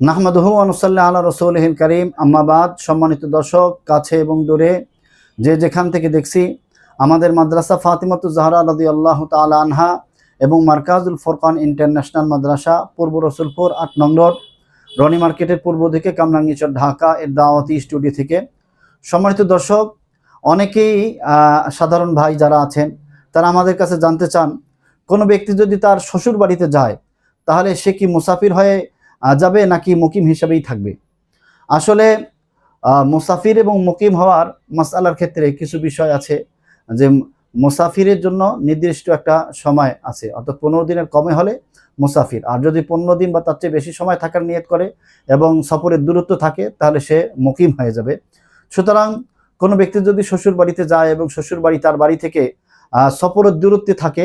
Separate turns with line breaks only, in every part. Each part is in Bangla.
নাহমাদহু আনুসাল্লাহ আল্লাহ রসৌলহিন করিম। আম্মাবাদ সম্মানিত দর্শক, কাছে এবং দূরে, যে যেখান থেকে দেখছি, আমাদের মাদ্রাসা ফাতিমাতু জাহরা আলাদি আল্লাহ তালা আনহা এবং মার্কাজুল ফোরকান ইন্টারন্যাশনাল মাদ্রাসা, পূর্ব রসুলপুর আট নং রোড রনি মার্কেটের পূর্ব দিকে কামরাঙ্গিচর, ঢাকা, এর দাওয়াতি স্টুডিও থেকে। সম্মানিত দর্শক, অনেকেই সাধারণ ভাই যারা আছেন, তারা আমাদের কাছে জানতে চান, কোনো ব্যক্তি যদি তার শ্বশুর বাড়িতে যায়, তাহলে সে কি মুসাফির হয়ে যাবে নাকি মুকিম হিসাবেই থাকবে? আসলে মুসাফির এবং মুকিম হওয়ার মাসালার ক্ষেত্রে কিছু বিষয় আছে যে মুসাফিরের জন্য নির্দিষ্ট একটা সময় আছে। অর্থাৎ পনেরো দিনের কমে হলে মুসাফির। আর যদি পনেরো দিন বা তার চেয়ে বেশি সময় থাকার নিয়ত করে এবং সফরের দূরত্ব থাকে, তাহলে সে মুকিম হয়ে যাবে। সুতরাং কোনো ব্যক্তি যদি শ্বশুর বাড়িতে যায় এবং শ্বশুর বাড়ি তার বাড়ি থেকে সফরের দূরত্বে থাকে,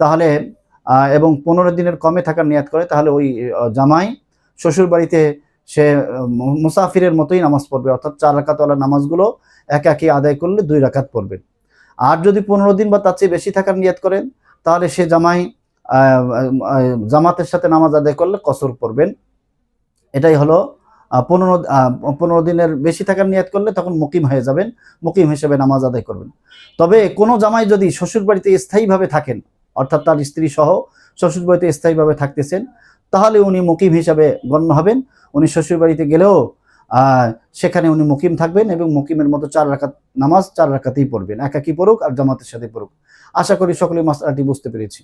তাহলে এবং পনেরো দিনের কমে থাকার নিয়াত করে, তাহলে ওই জামাই শ্বশুর বাড়িতে সে মুসাফিরের মতোই নামাজ পড়বে, অর্থাৎ চার রাকাতওয়ালা নামাজগুলো এক একই আদায় করলে দুই রাকাত পড়বেন আর যদি পনেরো দিন বা তার চেয়ে বেশি থাকার নিয়াত করেন, তাহলে সে জামাই জামাতের সাথে নামাজ আদায় করলে কসর পড়বেন। এটাই হলো পনেরো পনেরো দিনের বেশি থাকার নিয়াত করলে তখন মুকিম হয়ে যাবেন, মুকিম হিসেবে নামাজ আদায় করবেন। তবে কোনো জামাই যদি শ্বশুর বাড়িতে স্থায়ীভাবে থাকেন অর্থাৎ তার স্ত্রী সহ শ্বশুরবাড়িতে স্থায়ীভাবে থাকতেছেন, তাহলে উনি মুকিম হিসাবে গণ্য হবেন। উনি শ্বশুরবাড়িতে গেলেও সেখানে উনি মুকিম থাকবেন এবং মুকিমের মতো চার রাকাত নামাজ চার রাখাতেই পড়বেন। একাকি পড়ুক আর জামাতের সাথে পড়ুক। আশা করি সকলে মাস্টারটি বুঝতে পেরেছি।